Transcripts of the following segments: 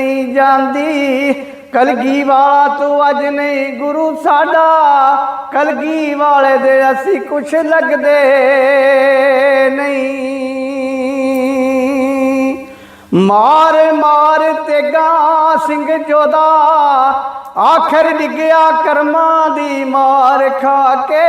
ਨਹੀਂ ਜਾਂਦੀ। ਕਲਗੀ ਵਾਲਾ ਤੂੰ ਅੱਜ ਨਹੀਂ ਗੁਰੂ ਸਾਡਾ। ਕਲਗੀ ਵਾਲੇ ਦੇ ਅਸੀਂ ਕੁਛ ਲੱਗਦੇ ਨਹੀਂ। ਮਾਰ ਮਾਰ ਤੇ ਤੇਗਾ ਸਿੰਘ ਜੋਦਾ ਆਖਰ ਡਿੱਗਿਆ ਕਰਮਾਂ ਦੀ ਮਾਰ ਖਾ ਕੇ।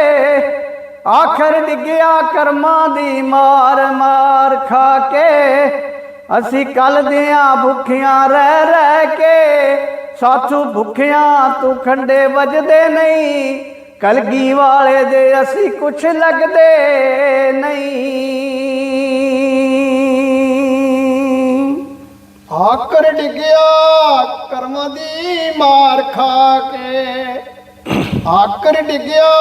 ਆਖਰ ਡਿੱਗਿਆ ਕਰਮਾਂ ਦੀ ਮਾਰ ਮਾਰ ਖਾ ਕੇ। ਅਸੀਂ ਕੱਲ ਦਿਆਂ ਭੁੱਖਿਆਂ ਰਹਿ ਰਹਿ ਕੇ ਸਾਥੂ ਭੁੱਖਿਆਂ ਤੂੰ ਖੰਡੇ ਵੱਜਦੇ ਨਹੀਂ, ਕਲਗੀ ਵਾਲੇ ਦੇ ਅਸੀਂ ਕੁਛ ਲੱਗਦੇ ਨਹੀਂ। ਆਕਰ ਡਿੱਗਿਆ, ਕਰਮਾਂ ਦੀ ਮਾਰ ਖਾ ਕੇ। ਆਕਰ ਡਿੱਗਿਆ,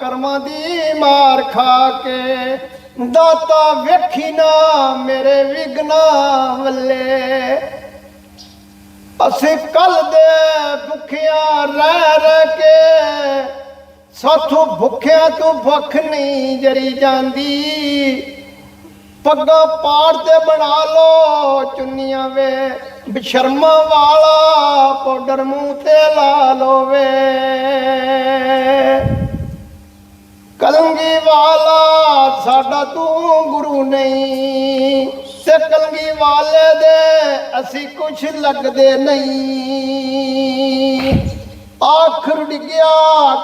ਕਰਮਾਂ ਦੀ ਮਾਰ ਖਾ ਕੇ। ਦਾਤਾ ਵੇਖੀ ਨਾ ਮੇਰੇ ਵਿਗਨਾ ਵੱਲੇ। ਅਸੀਂ ਕੱਲ ਦੇ ਭੁੱਖਿਆ ਰਹਿ ਰਹਿ ਕੇ ਸਾਥੋਂ ਭੁੱਖਿਆਂ ਤੂੰ ਭੁੱਖ ਨਹੀਂ ਜਰੀ ਜਾਂਦੀ। ਪੱਗਾਂ ਪਾੜ ਤੇ ਬਣਾ ਲੋ ਚੁੰਨੀਆਂ ਵੇ, ਬਸ਼ਰਮਾ ਵਾਲਾ ਪਾਊਡਰ ਮੂੰਹ ਤੇ ਲਾ ਲੋ ਸਾਡਾ ਤੂੰ ਗੁਰੂ ਨਹੀਂ। ਤੇ ਕਲੰਗੀ ਵਾਲੇ ਦੇ ਅਸੀਂ ਕੁਛ ਲੱਗਦੇ ਨਹੀਂ। ਆਖਰ ਡਿੱਗਿਆ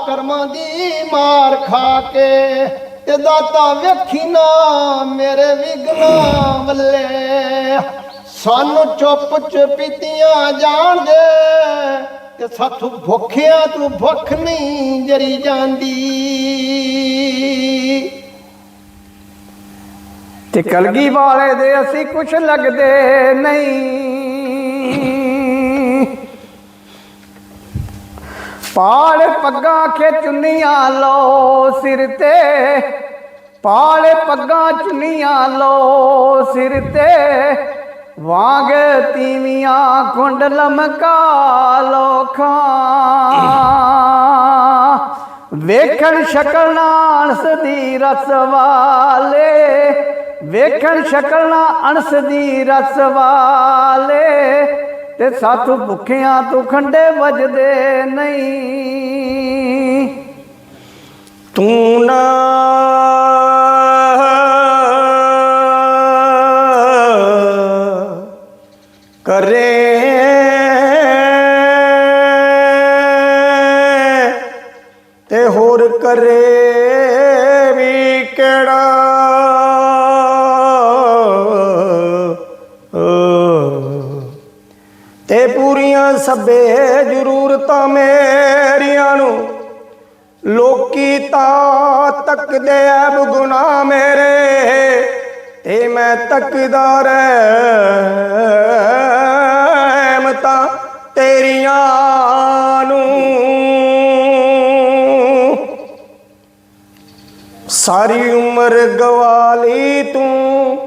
ਕਰਮਾਂ ਦੀ ਮਾਰ ਖਾ ਕੇ ਤੇ ਦਾਤਾ ਵੇਖੀ ਨਾ ਮੇਰੇ ਵਿਗਨਾ ਵੱਲੇ। ਸਾਨੂੰ ਚੁੱਪ ਚੁਪੀਤੀਆਂ ਜਾਣ ਦੇ ਤੇ ਸਾਥੋਂ ਭੁੱਖਿਆ ਤੂੰ ਭੁੱਖ ਨਹੀਂ ਜਰੀ ਜਾਂਦੀ। ਤੇ ਕਲਗੀ ਵਾਲੇ ਦੇ ਅਸੀਂ ਕੁਛ ਲੱਗਦੇ ਨਹੀਂ। ਪਾਲ ਪੱਗਾਂ ਖੇ ਚੁੰਨੀਆਂ ਲੋ ਸਿਰ ਤੇ। ਪਾਲ ਪੱਗਾਂ ਚੁੰਨੀਆਂ ਲੋ ਸਿਰ ਤੇ। ਵਾਂਗ ਤੀਵੀਆਂ ਖੁੰਡ ਲਮਕਾ ਲੋਖਾਂ ਵੇਖਣ ਸ਼ਕਲ ਨਾਲ ਅਣਸ ਰਸ ਵਾਲੇ। ਵੇਖਣ ਸ਼ਕਲ ਨਾਲ ਅਣਸ ਦੀ ਰਸ ਵਾਲੇ, ਤੇ ਸਾਥੂ ਭੁੱਖਿਆਂ ਤੂੰ ਖੰਡੇ ਵਜਦੇ ਨਹੀਂ। ਤੂੰ ਨਾ ਕਰੇ ਤੇ ਹੋਰ ਕਰੇ ਵੀ ਕਿਹੜਾ ਸਭੇ ਜ਼ਰੂਰਤਾਂ ਮੇਰੀਆਂ ਨੂੰ, ਲੋਕੀ ਤਾਂ ਤੱਕਦੇ ਐ ਗੁਨਾ ਮੇਰੇ, ਤੇ ਮੈਂ ਤੱਕਦਾ ਰਹਿਮਤਾਂ ਤੇਰੀਆਂ ਨੂੰ। ਸਾਰੀ ਉਮਰ ਗਵਾਲੀ ਤੂੰ,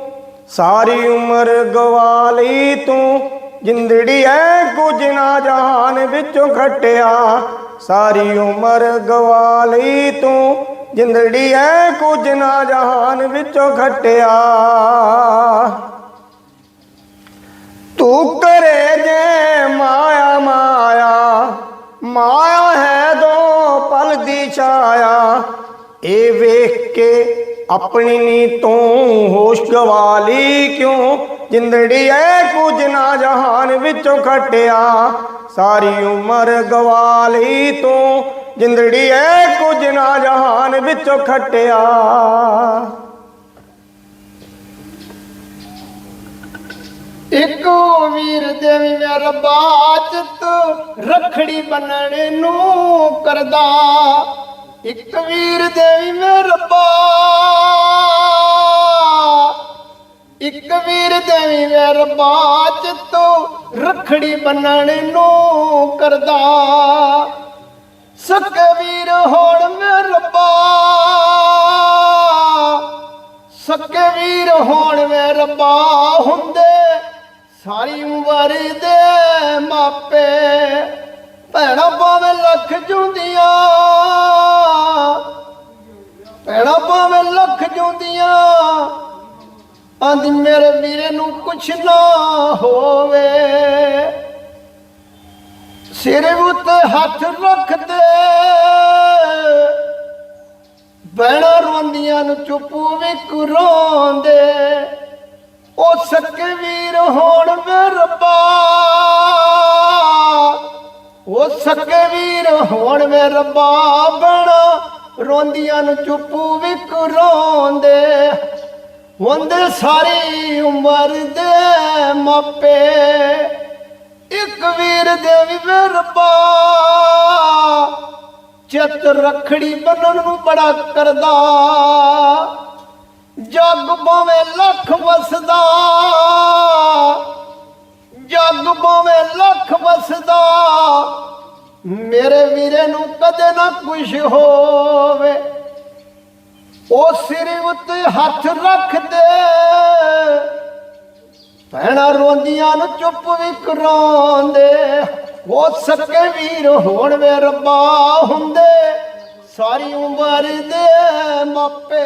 ਸਾਰੀ ਉਮਰ ਗਵਾਲੀ ਤੂੰ ਜਿੰਦੜੀ ਐ ਕੁਝ ਨਾ ਜਹਾਨ ਵਿੱਚੋਂ ਖਟਿਆ। ਸਾਰੀ ਉਮਰ ਗਵਾਲੀ ਤੂੰ, ਜਿੰਦੜੀ ਐ ਕੁਝ ਨਾ ਜਹਾਨ ਵਿੱਚੋਂ ਖਟਿਆ। ਤੂੰ ਕਰੇ ਜੇ ਮਾਇਆ ਮਾਇਆ ਮਾਇਆ ਹੈ ਦੋ ਪਲ ਦੀ ਛਾਇਆ। ਇਹ ਵੇਖ ਕੇ ਆਪਣੀ ਨੀ ਤੂੰ ਹੋਸ਼ ਗਵਾਲੀ ਕਿਉਂ? ਜਿੰਦੜੀ ਐ ਕੁਝ ਨਾ ਜਹਾਨ ਵਿੱਚੋਂ ਖਟਿਆ। ਸਾਰੀ ਉਮਰ ਗਵਾਲੀ ਤੂੰ। ਜਿੰਦੜੀ ਐ ਕੁਝ ਨਾ ਜਹਾਨ ਵਿੱਚੋਂ ਖਟਿਆ। ਇੱਕੋ ਵੀਰ ਦੇਵੀ ਮੈਂ ਰੱਬਾ ਚਿੱਤ, ਰਖੜੀ ਬੰਨਣ ਨੂੰ ਕਰਦਾ। ਇੱਕ ਵੀਰ ਦੇਵੀ ਮੈਂ ਰੱਬਾ। ਇੱਕ ਵੀਰ ਦੇਵੀ ਮੈਂ ਰੱਬਾ ਤੂੰ ਰਖੜੀ ਬੰਨਣ ਨੂੰ ਕਰਦਾ। ਸਕ ਵੀਰ ਹੋਣ ਮੈਂ ਰੱਬਾ। ਸਕੇ ਵੀਰ ਹੋਣ ਵੇ ਰੱਬਾ ਹੁੰਦੇ, ਸਾਰੀ ਉਮਰ ਦੇ ਮਾਪੇ। ਭੈਣਾ ਭਾਵੇਂ ਲੱਖ ਜੁੰਦੀਆਂ ਆਂਦੀ, ਮੇਰੇ ਵੀਰੇ ਨੂੰ ਕੁਛ ਨਾ ਹੋਵੇ। ਸਿਰ ਉੱਤੇ ਹੱਥ ਰੱਖ ਦੇ। ਬੈਣਾ ਰੋਂਦੀਆਂ ਨੂੰ ਚੁੱਪ ਵੀ ਕਰੋਂਦੇ ਉਹ ਸਕੇ ਵੀਰ ਹੋਣ ਵੇ ਰੱਬਾ। ਉਹ ਸੱਕੇ ਵੀਰ ਹੋਣ ਵੇ ਰੱਬਾ। ਬੈਣਾ ਰੋਂਦੀਆਂ ਨੂੰ ਚੁੱਪ ਵੀ ਕਰੋਂਦੇ ਹੁੰਦੇ ਸਾਰੀ ਉਮਰ ਦੇ ਮਾਪੇ, ਇੱਕ ਵੀਰ ਦੇ ਵੀ ਵੇ ਰੱਬਾ ਚਿੱਤ ਰਖੜੀ ਬੰਨਣ ਨੂੰ ਬੜਾ ਕਰਦਾ। ਜੱਗ ਭਾਵੇਂ ਲੱਖ ਵਸਦਾ। ਜੱਗ ਭਾਵੇਂ ਲੱਖ ਵਸਦਾ। ਮੇਰੇ ਵੀਰੇ ਨੂੰ ਕਦੇ ਨਾ ਕੁਛ ਹੋਵੇ। ਉਹ ਸਿਰ ਉੱਤੇ ਹੱਥ ਰੱਖਦੇ। ਭੈਣਾਂ ਰੋਂਦੀਆਂ ਨੂੰ ਚੁੱਪ ਵੀ ਕਰਾਉਂਦੇ। ਉਹ ਸੱਕੇ ਵੀਰ, ਹੋਣ ਵੇ ਰੱਬਾ ਹੁੰਦੇ। ਸਾਰੀ ਉਮਰ ਦੇ ਮਾਪੇ